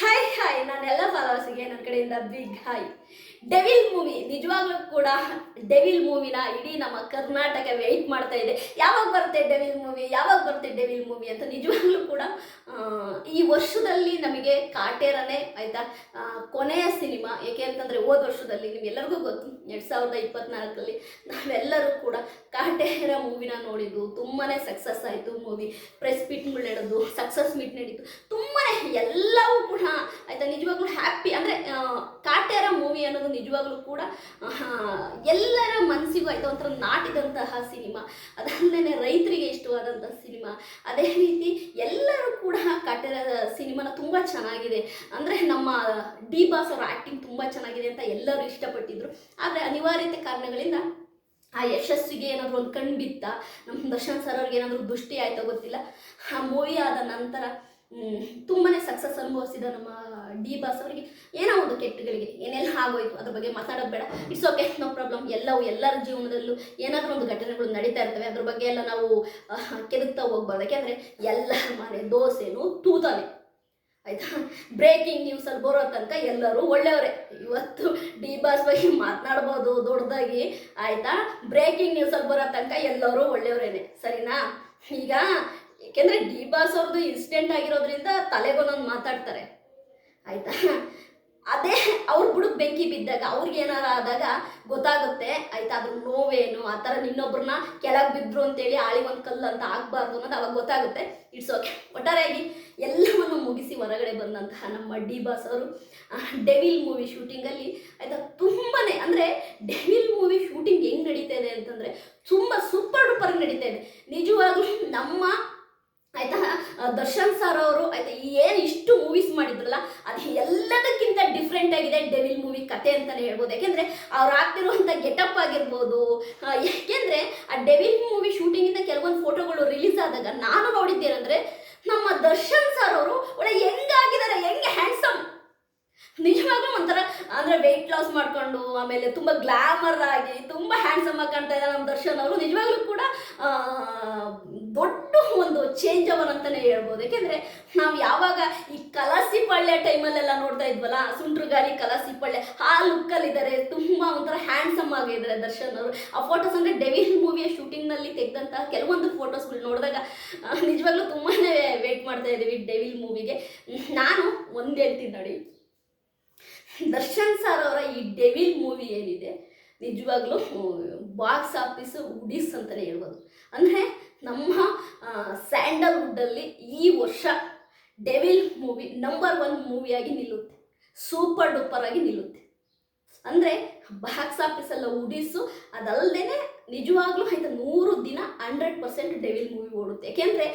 Hi hi ನಾನೆಲ್ಲ ಫಾಲೋವರ್ಸಿಗೆ ನನ್ನ ಕಡೆಯಿಂದ ಬಿಗ್ ಹಾಯ್ ಡೆವಿಲ್ ಮೂವಿ ನಿಜವಾಗ್ಲೂ ಕೂಡ ಡೆವಿಲ್ ಮೂವಿನ ಇಡೀ ನಮ್ಮ ಕರ್ನಾಟಕ ವೆಯ್ಟ್ ಮಾಡ್ತಾ ಇದೆ. ಯಾವಾಗ ಬರುತ್ತೆ ಡೆವಿಲ್ ಮೂವಿ ಯಾವಾಗ ಬರುತ್ತೆ ಡೆವಿಲ್ ಮೂವಿ ಅಂತ ನಿಜವಾಗ್ಲೂ ಕೂಡ ಈ ವರ್ಷದಲ್ಲಿ ನಮಗೆ ಕಾಟೇರನೇ ಆಯ್ತಾ? ಕೊನೆಯ ಸಿನಿಮಾ, ಏಕೆ ಅಂತಂದರೆ ಹೋದ ವರ್ಷದಲ್ಲಿ ನಿಮ್ಗೆಲ್ಲರಿಗೂ ಗೊತ್ತು, ಎರಡು ಸಾವಿರದ ಇಪ್ಪತ್ನಾಲ್ಕಲ್ಲಿ ನಾವೆಲ್ಲರೂ ಕೂಡ ಕಾಟೇರ ಮೂವಿನ ನೋಡಿದ್ದು. ತುಂಬಾನೇ ಸಕ್ಸಸ್ ಆಯಿತು ಮೂವಿ ಪ್ರೆಸ್ ಮೀಟ್ಗಳು ನಡೆದು ಸಕ್ಸಸ್ ಮೀಟ್ ನಡೀತು. ತುಂಬಾ ಎಲ್ಲವೂ ಕೂಡ ಆಯ್ತಾ? ನಿಜವಾಗ್ಲೂ ಹ್ಯಾಪಿ ಅಂದರೆ ಮೂವಿ ಅನ್ನೋದು ನಿಜವಾಗ್ಲೂ ಕೂಡ ಎಲ್ಲರ ಮನಸ್ಸಿಗೂ ಆಯ್ತು ಒಂಥರ ನಾಟಿದಂತಹ ಸಿನಿಮಾ. ಅದಲ್ಲದೆ ರೈತರಿಗೆ ಇಷ್ಟವಾದಂತಹ ಸಿನಿಮಾ. ಅದೇ ರೀತಿ ಎಲ್ಲರೂ ಕೂಡ ಕಾಟೇರ ಸಿನಿಮಾನ ತುಂಬ ಚೆನ್ನಾಗಿದೆ. ಅಂದರೆ ನಮ್ಮ ಡಿ ಬಾಸ್ ಅವರ ಆ್ಯಕ್ಟಿಂಗ್ ತುಂಬ ಚೆನ್ನಾಗಿದೆ ಅಂತ ಎಲ್ಲರೂ ಇಷ್ಟಪಟ್ಟಿದ್ರು. ಆದರೆ ಅನಿವಾರ್ಯತೆ ಕಾರಣಗಳಿಂದ ಆ ಯಶಸ್ಸಿಗೆ ಏನಾದರೂ ಒಂದು ಕಣ್ಣು ಬಿತ್ತ ನಮ್ಮ ದರ್ಶನ್ ಸರ್ ಅವ್ರಿಗೆ ಏನಾದರೂ ದೃಷ್ಟಿ ಆಯ್ತೋ ಗೊತ್ತಿಲ್ಲ. ಆ ಮೂವಿ ಆದ ನಂತರ ತುಂಬಾ ಸಕ್ಸಸ್ ಅನುಭವಿಸಿದ ನಮ್ಮ ಡಿ ಬಾಸ್ ಅವರಿಗೆ. ಏನೋ ಒಂದು ಕೆಟ್ಟಗಳಿಗೆ, ಏನೆಲ್ಲ ಆಗೋಯ್ತು, ಅದ್ರ ಬಗ್ಗೆ ಮಾತಾಡೋದು ಬೇಡ. ಇಟ್ಸ್ ಓಕೆ ನೋ ಪ್ರಾಬ್ಲಮ್ ಎಲ್ಲವೂ ಎಲ್ಲರ ಜೀವನದಲ್ಲೂ ಏನಾದರೂ ಒಂದು ಘಟನೆಗಳು ನಡೀತಾ ಇರ್ತವೆ. ಅದ್ರ ಬಗ್ಗೆ ಎಲ್ಲ ನಾವು ಕೆದಕ್ತಾ ಹೋಗ್ಬಾರ್ದು. ಯಾಕೆಂದ್ರೆ ಎಲ್ಲ ಮನೆ ದೋಸೆನೂ ತೂತಾನೆ ಆಯ್ತಾ? ಬ್ರೇಕಿಂಗ್ ನ್ಯೂಸಲ್ಲಿ ಬರೋ ತನಕ ಎಲ್ಲರೂ ಒಳ್ಳೆಯವರೇ. ಇವತ್ತು ಡಿ ಬಾಸ್ ಬಗ್ಗೆ ಮಾತನಾಡ್ಬೋದು ದೊಡ್ಡದಾಗಿ. ಆಯ್ತಾ? ಬ್ರೇಕಿಂಗ್ ನ್ಯೂಸಲ್ಲಿ ಬರೋ ತನಕ ಎಲ್ಲರೂ ಒಳ್ಳೆಯವರೇನೆ. ಸರಿನಾ? ಈಗ ಏಕೆಂದರೆ ಡಿ ಬಾಸ್ ಅವ್ರದ್ದು ಇನ್ಸಿಡೆಂಟ್ ಆಗಿರೋದ್ರಿಂದ ತಲೆಗೊಂದೊಂದು ಮಾತಾಡ್ತಾರೆ. ಆಯ್ತಾ? ಅದೇ ಅವ್ರ ಬುಡಕ್ ಬೆಂಕಿ ಬಿದ್ದಾಗ, ಅವ್ರಿಗೆ ಏನಾರ ಆದಾಗ ಗೊತ್ತಾಗುತ್ತೆ, ಆಯ್ತಾ? ಅದ್ರ ನೋವೇನು, ಆ ಥರ ಇನ್ನೊಬ್ರನ್ನ ಕೆಳಗೆ ಬಿದ್ರು ಅಂತೇಳಿ ಆಳಿ ಒಂದು ಕಲ್ಲು ಅಂತ ಆಗಬಾರ್ದು ಅನ್ನೋದು ಅವಾಗ ಗೊತ್ತಾಗುತ್ತೆ. ಇಟ್ಸ್ ಓಕೆ ಒಟ್ಟಾರೆಯಾಗಿ ಎಲ್ಲವನ್ನು ಮುಗಿಸಿ ಹೊರಗಡೆ ಬಂದಂತಹ ನಮ್ಮ ಡಿ ಬಾಸ್ ಅವರು ಡೆವಿಲ್ ಮೂವಿ ಶೂಟಿಂಗಲ್ಲಿ ಆಯ್ತಾ? ತುಂಬಾ ಅಂದರೆ ಡೆವಿಲ್ ಮೂವಿ ಶೂಟಿಂಗ್ ಹೆಂಗೆ ನಡೀತಾ ಇದೆ ಅಂತಂದರೆ ತುಂಬ ಸೂಪರ್ ಡೂಪರ್ ನಡೀತಾ ಇದೆ. ನಿಜವಾಗ್ಲೂ ನಮ್ಮ ಆಯ್ತಾ? ದರ್ಶನ್ ಸರ್ ಅವರು, ಆಯ್ತಾ, ಏನು ಇಷ್ಟು ಮೂವೀಸ್ ಮಾಡಿದ್ರಲ್ಲ, ಅದು ಎಲ್ಲದಕ್ಕಿಂತ ಡಿಫ್ರೆಂಟ್ ಆಗಿದೆ ಡೆವಿಲ್ ಮೂವಿ ಕತೆ ಅಂತಲೇ ಹೇಳ್ಬೋದು. ಯಾಕೆಂದರೆ ಅವ್ರು ಆಗ್ತಿರುವಂಥ ಗೆಟಪ್ ಆಗಿರ್ಬೋದು ಯಾಕೆಂದ್ರೆ ಆ ಡೆವಿಲ್ ಮೂವಿ ಶೂಟಿಂಗಿಂದ ಕೆಲವೊಂದು ಫೋಟೋಗಳು ರಿಲೀಸ್ ಆದಾಗ ನಾನು ನೋಡಿದ್ದೇನೆಂದರೆ, ನಮ್ಮ ದರ್ಶನ್ ಸರ್ ಅವರು, ಒಳ್ಳೆ ಹೆಂಗಾಗಿದ್ದಾರೆ ಹೆಂಗೆ ಹ್ಯಾಂಡ್ಸಮ್ ನಿಜವಾಗ್ಲೂ ಒಂಥರ, ಅಂದರೆ ವೆಯ್ಟ್ ಲಾಸ್ ಮಾಡ್ಕೊಂಡು, ಆಮೇಲೆ ತುಂಬ ಗ್ಲಾಮರ್ ಆಗಿ, ತುಂಬ ಹ್ಯಾಂಡ್ಸಮ್ ಆಗಿ ಕಾಣ್ತಾ ಇದ್ದಾರೆ ನಮ್ಮ ದರ್ಶನ್ ಅವರು. ನಿಜವಾಗ್ಲೂ ಕೂಡ ದೊಡ್ಡ ಒಂದು ಚೇಂಜ್ ಅವರ್ ಅಂತಲೇ ಹೇಳ್ಬೋದು. ಯಾಕೆಂದರೆ ನಾವು ಯಾವಾಗ ಈ ಕಲಾಸಿ ಪಳ್ಳೆ ಟೈಮಲ್ಲೆಲ್ಲ ನೋಡ್ತಾ ಇದ್ವಲ್ಲ ಸುಂಟ್ರು ಗಾಳಿ ಕಲಾಸಿ ಪಳ್ಳೆ, ಆ ಲುಕ್ಕಲ್ಲಿದ್ದಾರೆ ತುಂಬ ಒಂಥರ ಹ್ಯಾಂಡ್ಸಮ್ ಆಗಿದ್ದಾರೆ ದರ್ಶನ್ ಅವರು. ಆ ಫೋಟೋಸ್ ಅಂದರೆ ಡೆವಿಲ್ ಮೂವಿಯ ಶೂಟಿಂಗ್ನಲ್ಲಿ ತೆಗೆದಂತಹ ಕೆಲವೊಂದು ಫೋಟೋಸ್ಗಳು ನೋಡಿದಾಗ ನಿಜವಾಗ್ಲೂ ತುಂಬಾ ವೇಟ್ ಮಾಡ್ತಾ ಇದ್ದೀವಿ ಡೆವಿಲ್ ಮೂವಿಗೆ ನಾನು ಒಂದೇ ಹೇಳ್ತೀನಿ ನೋಡಿ. ದರ್ಶನ್ ಸರ್ ಅವರ ಈ ಡೆವಿಲ್ ಮೂವಿ ಏನಿದೆ, ನಿಜವಾಗ್ಲೂ ಬಾಕ್ಸ್ ಆಫೀಸ್ ಉಡೀಸ್ ಅಂತಲೇ ಹೇಳ್ಬೋದು. ಅಂದರೆ ನಮ್ಮ ಸ್ಯಾಂಡಲ್ವುಡ್ಡಲ್ಲಿ ಈ ವರ್ಷ ಡೆವಿಲ್ ಮೂವಿ ನಂಬರ್ ಒನ್ ಮೂವಿಯಾಗಿ ನಿಲ್ಲುತ್ತೆ. ಸೂಪರ್ ಡೂಪರ್ ಆಗಿ ನಿಲ್ಲುತ್ತೆ. ಅಂದರೆ ಬಾಕ್ಸ್ ಆಫೀಸೆಲ್ಲ ಉಡಿಸು ಅದಲ್ಲದೆ ನಿಜವಾಗ್ಲೂ ಆಯ್ತಾ ನೂರು ದಿನ ಹಂಡ್ರೆಡ್ ಪರ್ಸೆಂಟ್ ಡೆವಿಲ್ ಮೂವಿ ಓಡುತ್ತೆ. ಯಾಕೆಂದರೆ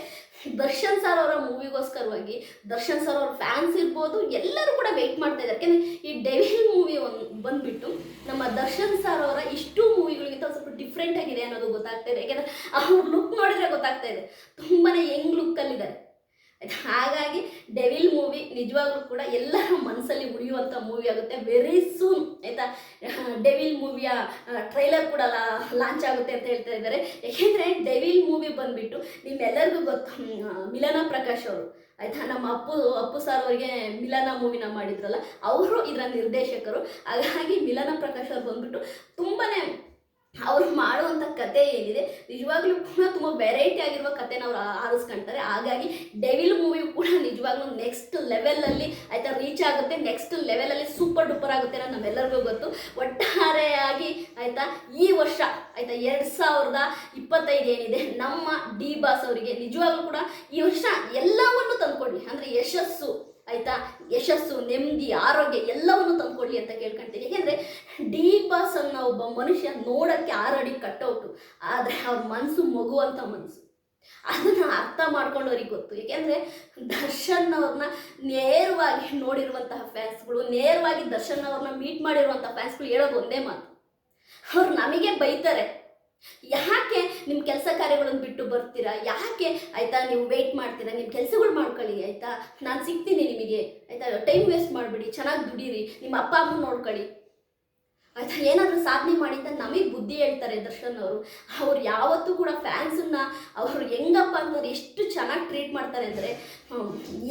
ದರ್ಶನ್ ಸರ್ ಅವರ ಮೂವಿಗೋಸ್ಕರವಾಗಿ ದರ್ಶನ್ ಸರ್ ಅವ್ರ ಫ್ಯಾನ್ಸ್ ಇರ್ಬೋದು, ಎಲ್ಲರೂ ಕೂಡ ವೆಯ್ಟ್ ಮಾಡ್ತಾ ಇದ್ದಾರೆ. ಯಾಕೆಂದರೆ ಈ ಡೆವಿಲ್ ಮೂವಿ ಒಂದು ಬಂದ್ಬಿಟ್ಟು ನಮ್ಮ ದರ್ಶನ್ ಸರ್ ಅವರ ಇಷ್ಟು ಮೂವಿಗಳಿಗಿಂತ ಸ್ವಲ್ಪ ಡಿಫ್ರೆಂಟ್ ಆಗಿದೆ ಅನ್ನೋದು ಗೊತ್ತಾಗ್ತಾ ಇದೆ. ಯಾಕೆಂದರೆ ಅವ್ರ ಲುಕ್ ನೋಡಿದ್ರೆ ಗೊತ್ತಾಗ್ತಾ ಇದೆ. ತುಂಬಾ ಯಂಗ್ ಲುಕ್ಕಲ್ಲಿದ್ದಾರೆ ಹಾಗಾಗಿ ಡೆವಿಲ್ ಮೂವಿ ನಿಜವಾಗ್ಲೂ ಕೂಡ ಎಲ್ಲರ ಮನಸ್ಸಲ್ಲಿ ಉಳಿಯುವಂಥ ಮೂವಿ ಆಗುತ್ತೆ. ವೆರಿ ಸೂನ್ ಆಯಿತಾ? ಡೆವಿಲ್ ಮೂವಿಯ ಟ್ರೈಲರ್ ಕೂಡ ಲಾಂಚ್ ಆಗುತ್ತೆ ಅಂತ ಹೇಳ್ತಾ ಇದ್ದಾರೆ. ಯಾಕೆಂದರೆ ಡೆವಿಲ್ ಮೂವಿ ಬಂದುಬಿಟ್ಟು ನಿಮ್ಮೆಲ್ಲರಿಗೂ ಗೊತ್ತು ಮಿಲನ ಪ್ರಕಾಶ್ ಅವರು, ಆಯಿತಾ? ನಮ್ಮ ಅಪ್ಪು ಅಪ್ಪು ಸರ್ ಅವರಿಗೆ ಮಿಲನ ಮೂವಿನ ಮಾಡಿದ್ರಲ್ಲ, ಅವರು ಇದರ ನಿರ್ದೇಶಕರು. ಹಾಗಾಗಿ ಮಿಲನ ಪ್ರಕಾಶ್ ಅವ್ರು ಬಂದ್ಬಿಟ್ಟು ತುಂಬಾ ಅವ್ರು ಮಾಡುವಂಥ ಕತೆ ಏನಿದೆ, ನಿಜವಾಗ್ಲೂ ಕೂಡ ತುಂಬ ವೆರೈಟಿ ಆಗಿರುವ ಕತೆನ ಅವ್ರು ಆರಿಸ್ಕೊಂತಾರೆ. ಹಾಗಾಗಿ ಡೆವಿಲ್ ಮೂವಿ ಕೂಡ ನಿಜವಾಗ್ಲೂ ನೆಕ್ಸ್ಟ್ ಲೆವೆಲಲ್ಲಿ ಆಯ್ತಾ ರೀಚ್ ಆಗುತ್ತೆ. ನೆಕ್ಸ್ಟ್ ಲೆವೆಲಲ್ಲಿ ಸೂಪರ್ ಡೂಪರ್ ಆಗುತ್ತೆ ಅನ್ನೋ ನಮ್ಮೆಲ್ಲರಿಗೂ ಗೊತ್ತು. ಒಟ್ಟಾರೆಯಾಗಿ ಆಯ್ತಾ ಈ ವರ್ಷ ಆಯ್ತಾ ಎರಡು ಸಾವಿರದ ಇಪ್ಪತ್ತೈದು ಏನಿದೆ, ನಮ್ಮ ಡಿ ಬಾಸ್ ಅವರಿಗೆ ನಿಜವಾಗ್ಲೂ ಕೂಡ ಈ ವರ್ಷ ಎಲ್ಲವನ್ನು ತಂದ್ಕೊಡ್ಲಿ. ಅಂದರೆ ಯಶಸ್ಸು, ಆಯ್ತಾ ಯಶಸ್ಸು, ನೆಮ್ಮದಿ, ಆರೋಗ್ಯ ಎಲ್ಲವನ್ನು ತಂದ್ಕೊಡ್ಲಿ ಅಂತ ಕೇಳ್ಕೊಂತೀನಿ. ಯಾಕೆಂದರೆ ಡಿ ಬಾಸ್ ಅನ್ನೋ ಒಬ್ಬ ಮನುಷ್ಯ ನೋಡೋಕ್ಕೆ ಆರಡಿ ಕಟ್ಟೌಟು. ಆದರೆ ಅವ್ರ ಮನಸ್ಸು ಮಗುವಂಥ ಮನಸ್ಸು ಅದನ್ನು ಅರ್ಥ ಮಾಡ್ಕೊಂಡವ್ರಿಗೆ ಗೊತ್ತು. ಏಕೆಂದರೆ ದರ್ಶನ್ ಅವ್ರನ್ನ ನೇರವಾಗಿ ನೋಡಿರುವಂತಹ ಫ್ಯಾನ್ಸ್ಗಳು, ನೇರವಾಗಿ ದರ್ಶನ್ ಅವ್ರನ್ನ ಮೀಟ್ ಮಾಡಿರುವಂಥ ಫ್ಯಾನ್ಸ್ಗಳು ಹೇಳೋದು ಒಂದೇ ಮಾತು. ಅವ್ರು ನಮಗೆ ಬೈತಾರೆ. ಯಾಕೆ ನಿಮ್ಮ ಕೆಲಸ ಕಾರ್ಯಗಳನ್ನು ಬಿಟ್ಟು ಬರ್ತೀರಾ? ಯಾಕೆ ಆಯಿತಾ ನೀವು ವೆಯ್ಟ್ ಮಾಡ್ತೀರಾ? ನಿಮ್ಮ ಕೆಲಸಗಳು ಮಾಡ್ಕೊಳ್ಳಿ, ಆಯಿತಾ? ನಾನು ಸಿಗ್ತೀನಿ ನಿಮಗೆ. ಆಯಿತಾ? ಟೈಮ್ ವೇಸ್ಟ್ ಮಾಡಬೇಡಿ, ಚೆನ್ನಾಗಿ ದುಡೀರಿ. ನಿಮ್ಮ ಅಪ್ಪ ಅಮ್ಮ ನೋಡ್ಕೊಳ್ಳಿ. ಆಯ್ತಾ, ಏನಾದರೂ ಸಾಧನೆ ಮಾಡಿದ್ದ ನಮಗೆ ಬುದ್ಧಿ ಹೇಳ್ತಾರೆ ದರ್ಶನ್ ಅವರು. ಅವ್ರು ಯಾವತ್ತೂ ಕೂಡ ಫ್ಯಾನ್ಸನ್ನ ಅವರು ಹೆಂಗಪ್ಪ ಅಂತಂದ್ರೆ ಎಷ್ಟು ಚೆನ್ನಾಗಿ ಟ್ರೀಟ್ ಮಾಡ್ತಾರೆ ಅಂದರೆ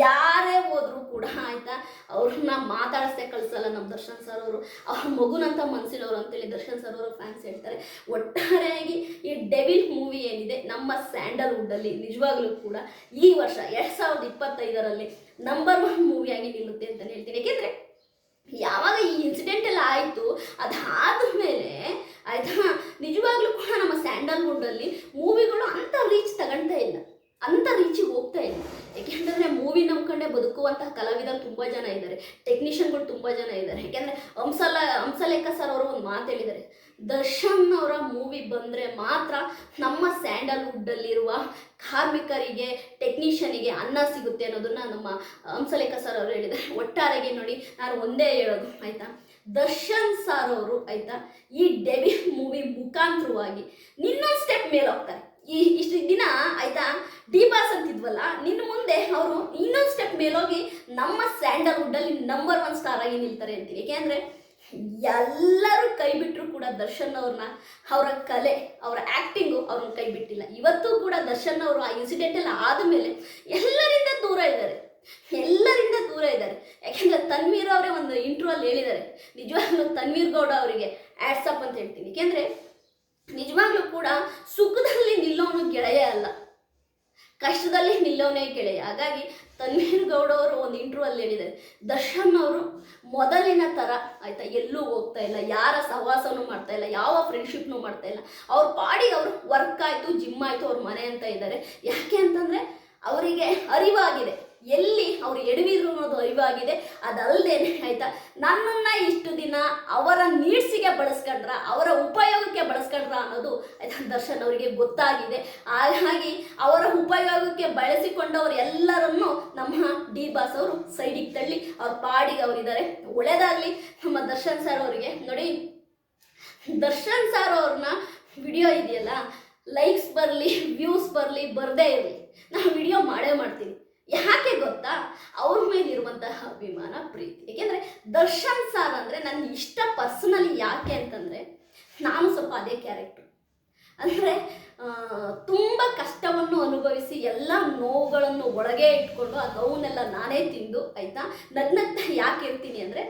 ಯಾರೇ ಹೋದರೂ ಕೂಡ ಆಯ್ತಾ, ಅವ್ರನ್ನ ಮಾತಾಡಿಸೇ ಕಳಿಸಲ್ಲ ನಮ್ಮ ದರ್ಶನ್ ಸರ್ ಅವರು. ಅವ್ರ ಮಗುನಂತ ಮನಸ್ಸಿನವರು ಅಂತೇಳಿ ದರ್ಶನ್ ಸರ್ ಅವರು ಫ್ಯಾನ್ಸ್ ಹೇಳ್ತಾರೆ. ಒಟ್ಟಾರೆಯಾಗಿ ಈ ಡೆವಿಲ್ ಮೂವಿ ಏನಿದೆ, ನಮ್ಮ ಸ್ಯಾಂಡಲ್ವುಡ್ಡಲ್ಲಿ ನಿಜವಾಗ್ಲೂ ಕೂಡ ಈ ವರ್ಷ ಎರಡು ಸಾವಿರದ ಇಪ್ಪತ್ತೈದರಲ್ಲಿ ನಂಬರ್ ಒನ್ ಮೂವಿಯಾಗಿ ನಿಲ್ಲುತ್ತೆ ಅಂತಲೇ ಹೇಳ್ತೀನಿ. ಏಕೆಂದರೆ ಯಾವಾಗ ಈ ಇನ್ಸಿಡೆಂಟ್ ಎಲ್ಲ ಆಯಿತು, ಅದಾದ್ಮೇಲೆ ಆಯ್ತಾ? ನಿಜವಾಗ್ಲೂ ಕೂಡ ನಮ್ಮ ಸ್ಯಾಂಡಲ್ವುಡ್ಡಲ್ಲಿ ಮೂವಿಗಳು ಅಂಥ ರೀಚ್ ತಗೊಳ್ತಾ ಇಲ್ಲ. ಅಂಥ ರೀಚಿಗೆ ಹೋಗ್ತಾ ಇಲ್ಲ. ಯಾಕೆಂದ್ರೆ ಮೂವಿ ನಂಬ್ಕೊಂಡೆ ಬದುಕುವಂತಹ ಕಲಾವಿದರು ತುಂಬ ಜನ ಇದ್ದಾರೆ. ಟೆಕ್ನಿಷಿಯನ್ಗಳು ತುಂಬ ಜನ ಇದ್ದಾರೆ. ಯಾಕೆಂದ್ರೆ ಹಂಸಲ, ಹಂಸಲೇಖ ಸರ್ ಅವರು ಒಂದು ಮಾತು ಹೇಳಿದ್ದಾರೆ. ದರ್ಶನ್ ಅವರ ಮೂವಿ ಬಂದರೆ ಮಾತ್ರ ನಮ್ಮ ಸ್ಯಾಂಡಲ್ವುಡ್ಡಲ್ಲಿರುವ ಕಾರ್ಮಿಕರಿಗೆ ಟೆಕ್ನಿಷಿಯನಿಗೆ ಅನ್ನ ಸಿಗುತ್ತೆ ಅನ್ನೋದನ್ನ ನಮ್ಮ ಹಂಸಲೇಖ ಸರ್ ಅವರು ಹೇಳಿದ್ದಾರೆ. ಒಟ್ಟಾರೆಗೆ ನೋಡಿ, ನಾನು ಒಂದೇ ಹೇಳೋದು, ಆಯ್ತಾ? ದರ್ಶನ್ ಸರ್ ಅವರು, ಆಯ್ತಾ? ಈ ಡೆಬಿ ಮೂವಿ ಮುಖಾಂತರವಾಗಿ ನಿನ್ನೊಂದು ಸ್ಟೆಪ್ ಮೇಲೆ ಹೋಗ್ತಾರೆ. ಈ, ಇಷ್ಟು ದಿನ, ಆಯ್ತಾ? ಡಿ ಬಾಸ್ ಅಂತಿದ್ವಲ್ಲ, ನಿನ್ನ ಮುಂದೆ ಅವರು ಇನ್ನೊಂದು ಸ್ಟೆಪ್ ಮೇಲೋಗಿ ನಮ್ಮ ಸ್ಯಾಂಡಲ್ವುಡ್ಡಲ್ಲಿ ನಂಬರ್ ಒನ್ ಸ್ಟಾರ್ ಆಗಿ ನಿಲ್ತಾರೆ ಅಂತೀನಿ ಯಾಕೆಂದರೆ ಎಲ್ಲರೂ ಕೈ ಬಿಟ್ಟರು ಕೂಡ ದರ್ಶನ್ ಅವ್ರನ್ನ, ಅವರ ಕಲೆ, ಅವರ ಆ್ಯಕ್ಟಿಂಗು ಅವ್ರನ್ನ ಕೈ ಬಿಟ್ಟಿಲ್ಲ. ಇವತ್ತು ಕೂಡ ದರ್ಶನ್ ಅವರು ಆ ಇನ್ಸಿಡೆಂಟ್ ಎಲ್ಲ ಆದಮೇಲೆ ಎಲ್ಲರಿಂದ ದೂರ ಇದ್ದಾರೆ. ಎಲ್ಲರಿಂದ ದೂರ ಇದ್ದಾರೆ. ಯಾಕೆಂದರೆ ತನ್ವೀರ್ ಅವರೇ ಒಂದು ಇಂಟ್ರೂ ಅಲ್ಲಿ ಹೇಳಿದ್ದಾರೆ. ನಿಜವಾಗ್ಲೂ ತನ್ವೀರ್ ಗೌಡ ಅವರಿಗೆ ಆ್ಯಡ್ಸಪ್ ಅಂತ ಹೇಳ್ತೀನಿ. ಯಾಕೆಂದರೆ ನಿಜವಾಗ್ಲೂ ಕೂಡ ಸುಖದಲ್ಲಿ ನಿಲ್ಲೋನು ಗೆಳೆಯ ಅಲ್ಲ. ಕಷ್ಟದಲ್ಲಿ ನಿಲ್ಲೋನೇ ಗೆಳೆಯ. ಹಾಗಾಗಿ ತನ್ವೀರ್ ಗೌಡ ಅವರು ಒಂದು ಇಂಟರ್ವ್ಯೂ ಅಲ್ಲಿ ಹೇಳಿದ್ದಾರೆ. ದರ್ಶನ್ ಅವರು ಮೊದಲಿನ ಥರ ಆಯಿತಾ, ಎಲ್ಲೂ ಹೋಗ್ತಾ ಇಲ್ಲ, ಯಾರ ಸಹವಾಸನೂ ಮಾಡ್ತಾ ಇಲ್ಲ, ಯಾವ ಫ್ರೆಂಡ್ಶಿಪ್ನೂ ಮಾಡ್ತಾ ಇಲ್ಲ. ಅವ್ರ ಪಾಡಿಗೆ ಅವರು ವರ್ಕ್ ಆಯಿತು ಜಿಮ್ ಆಯಿತು, ಅವ್ರ ಮನೆ ಅಂತ ಇದ್ದಾರೆ. ಯಾಕೆ ಅಂತಂದರೆ ಅವರಿಗೆ ಅರಿವಾಗಿದೆ. ಎಲ್ಲಿ ಅವ್ರು ಎಡವಿದ್ರು ಅನ್ನೋದು ಅರಿವಾಗಿದೆ. ಅದಲ್ಲದೇನೆ ಆಯಿತಾ, ನನ್ನನ್ನು ಇಷ್ಟು ದಿನ ಅವರ ನೀಡ್ಸಿಗೆ ಬಳಸ್ಕೊಂಡ್ರ, ಅವರ ಅನ್ನೋದು ದರ್ಶನ್ ಅವರಿಗೆ ಗೊತ್ತಾಗಿದೆ. ಹಾಗಾಗಿ ಅವರ ಉಪಯೋಗಕ್ಕೆ ಬಳಸಿಕೊಂಡವರು ಎಲ್ಲರನ್ನು ನಮ್ಮ ಡಿ ಬಾಸ್ ಅವರು ಸೈಡಿಗೆ ತಳ್ಳಿ ಅವ್ರ ಪಾಡಿಗೆ ಅವರಿದ್ದಾರೆ ಒಳ್ಳೆಯದಾಗಲಿ ನಮ್ಮ ದರ್ಶನ್ ಸರ್ ಅವರಿಗೆ. ನೋಡಿ, ದರ್ಶನ್ ಸರ್ ಅವ್ರನ್ನ ವಿಡಿಯೋ ಇದೆಯಲ್ಲ ಲೈಕ್ಸ್ ಬರಲಿ ವ್ಯೂಸ್ ಬರಲಿ, ಬರದೇ ಇರಲಿ. ನಾನು ವಿಡಿಯೋ ಮಾಡೇ ಮಾಡ್ತೀನಿ ಯಾಕೆ ಗೊತ್ತಾ? ಅವ್ರ ಮೇಲಿರುವಂತಹ ಅಭಿಮಾನ, ಪ್ರೀತಿ. ಏಕೆಂದರೆ ದರ್ಶನ್ ಸರ್ ಅಂದರೆ ನನ್ನ ಇಷ್ಟ ಪರ್ಸನಲಿ ಯಾಕೆ ಅಂತಂದರೆ, ನಾನು ಸ್ವಲ್ಪ ಅದೇ ಕ್ಯಾರೆಕ್ಟ್ರು ಅಂದರೆ ತುಂಬ ಕಷ್ಟವನ್ನು ಅನುಭವಿಸಿ ಎಲ್ಲ ನೋವುಗಳನ್ನು ಒಳಗೆ ಇಟ್ಕೊಂಡು ಆ ನೋವನ್ನೆಲ್ಲ ನಾನೇ ತಿಂದು, ಆಯಿತಾ? ನಗ್ನಗ್ತಾ ಯಾಕೆ ಇರ್ತೀನಿ ಅಂದರೆ,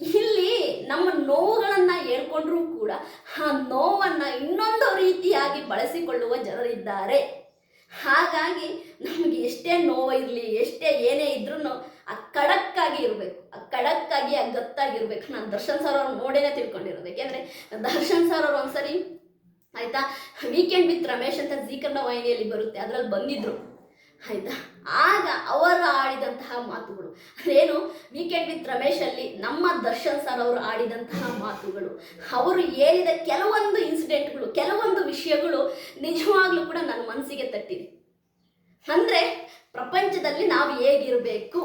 ಇಲ್ಲಿ ನಮ್ಮ ನೋವುಗಳನ್ನು ಹೇಳ್ಕೊಂಡ್ರೂ ಕೂಡ ಆ ನೋವನ್ನು ಇನ್ನೊಂದು ರೀತಿಯಾಗಿ ಬಳಸಿಕೊಳ್ಳುವ ಜನರಿದ್ದಾರೆ ಹಾಗಾಗಿ ನಮಗೆ ಎಷ್ಟೇ ನೋವು ಇರಲಿ, ಎಷ್ಟೇ ಏನೇ ಇದ್ರೂ ಆ ಖಡಕ್ಕಾಗಿ ಇರಬೇಕು, ಆ ಖಡಕ್ಕಾಗಿ, ಆ ಗತ್ತಾಗಿರ್ಬೇಕು ನಾನು ದರ್ಶನ್ ಸರ್ ಅವ್ರು ನೋಡೇನೆ ತಿಳ್ಕೊಂಡಿರೋದು. ಯಾಕೆಂದರೆ ದರ್ಶನ್ ಸರ್ ಅವರು ಒಂದ್ಸರಿ ಆಯಿತಾ? ವೀಕೆಂಡ್ ವಿತ್ ರಮೇಶ್ ಅಂತ ಜೀ ಕನ್ನಡ ವಾಹಿನಿಯಲ್ಲಿ ಬರುತ್ತೆ, ಅದರಲ್ಲಿ ಬಂದಿದ್ರು. ಆಯಿತಾ? ಆಗ ಅವರು ಆಡಿದಂತಹ ಮಾತುಗಳು. ಅದೇನು? ವೀಕೆಂಡ್ ವಿತ್ ರಮೇಶಲ್ಲಿ ನಮ್ಮ ದರ್ಶನ್ ಸರ್ ಅವರು ಆಡಿದಂತಹ ಮಾತುಗಳು. ಅವರು ಹೇಳಿದ ಕೆಲವೊಂದು ಇನ್ಸಿಡೆಂಟ್ಗಳು ಕೆಲವೊಂದು ವಿಷಯಗಳು ನಿಜವಾಗ್ಲೂ ಕೂಡ ನನ್ನ ಮನಸ್ಸಿಗೆ ತಟ್ಟಿದೆ. ಅಂದರೆ ಪ್ರಪಂಚದಲ್ಲಿ ನಾವು ಹೇಗಿರಬೇಕು?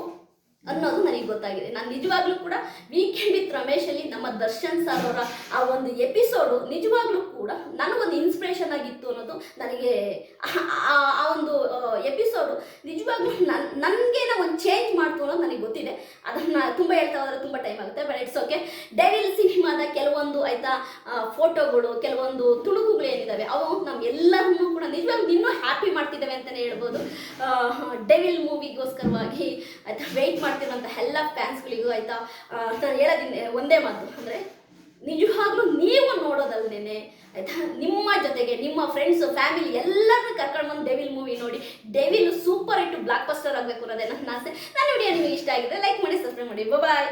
ಅನ್ನೋದು ನನಗೆ ಗೊತ್ತಾಗಿದೆ. ನಾನು ನಿಜವಾಗ್ಲೂ ಕೂಡ ವೀಕೆಂಡ್ ವಿತ್ ರಮೇಶಲ್ಲಿ ನಮ್ಮ ದರ್ಶನ್ ಸರ್ ಅವರ ಆ ಒಂದು ಎಪಿಸೋಡು ನಿಜವಾಗ್ಲೂ ಕೂಡ ನನಗೊಂದು ಇನ್ಸ್ಪಿರೇಷನ್ ಆಗಿತ್ತು ಅನ್ನೋದು ನನಗೆ ಆ- ಒಂದು ಎಪಿಸೋಡು ನಿಜವಾಗ್ಲೂ ನನ್ ನನಗೇನೋ ಒಂದು ಚೇಂಜ್ ಮಾಡ್ತು ಅನ್ನೋದು ನನಗೆ ಗೊತ್ತಿದೆ. ಅದನ್ನು ತುಂಬ ಹೇಳ್ತಾ ಹೋದ್ರೆ ತುಂಬ ಟೈಮ್ ಆಗುತ್ತೆ ಬಟ್ ಇಟ್ಸ್ ಓಕೆ ಡೆವಿಲ್ ಸಿನಿಮಾದ ಕೆಲವೊಂದು ಆಯಿತಾ ಫೋಟೋಗಳು ಕೆಲವೊಂದು ತುಣುಕುಗಳು ಏನಿದ್ದಾವೆ ಅವು ನಮ್ಗೆಲ್ಲರನ್ನೂ ಕೂಡ ನಿಜವಾಗ್ಲೂ ಇನ್ನೂ ಹ್ಯಾಪಿ ಮಾಡ್ತಿದ್ದಾವೆ ಅಂತಲೇ ಹೇಳ್ಬೋದು. ಡೆವಿಲ್ ಮೂವಿಗೋಸ್ಕರವಾಗಿ ಆಯಿತಾ ವೆಯ್ಟ್ ಮಾಡ್ತಿರುವಂಥ ಎಲ್ಲ ಫ್ಯಾನ್ಸ್ಗಳಿಗೂ ಆಯಿತಾ ಹೇಳೋದಿನ, ಒಂದೇ ಮಾತು, ಅಂದರೆ ನಿಜವಾಗ್ಲೂ ನೀವು ನೋಡೋದಲ್ದೇನೆ ಆಯ್ತಾ ನಿಮ್ಮ ಜೊತೆಗೆ ನಿಮ್ಮ ಫ್ರೆಂಡ್ಸು ಫ್ಯಾಮಿಲಿ ಎಲ್ಲರನ್ನೂ ಕರ್ಕೊಂಡು ಬಂದು ಡೆವಿಲ್ ಮೂವಿ ನೋಡಿ devil super hit blockbuster ಆಗಬೇಕು ಅನ್ನೋದೇ ನನ್ನ ಆಸೆ. ನಾನು ವಿಡಿಯೋ ನಿಮಗೆ ಇಷ್ಟ ಆಗಿದೆ ಲೈಕ್ ಮಾಡಿ ಸಬ್ಸ್ಕ್ರೈಬ್ ಮಾಡಿ. ಬಾಯ್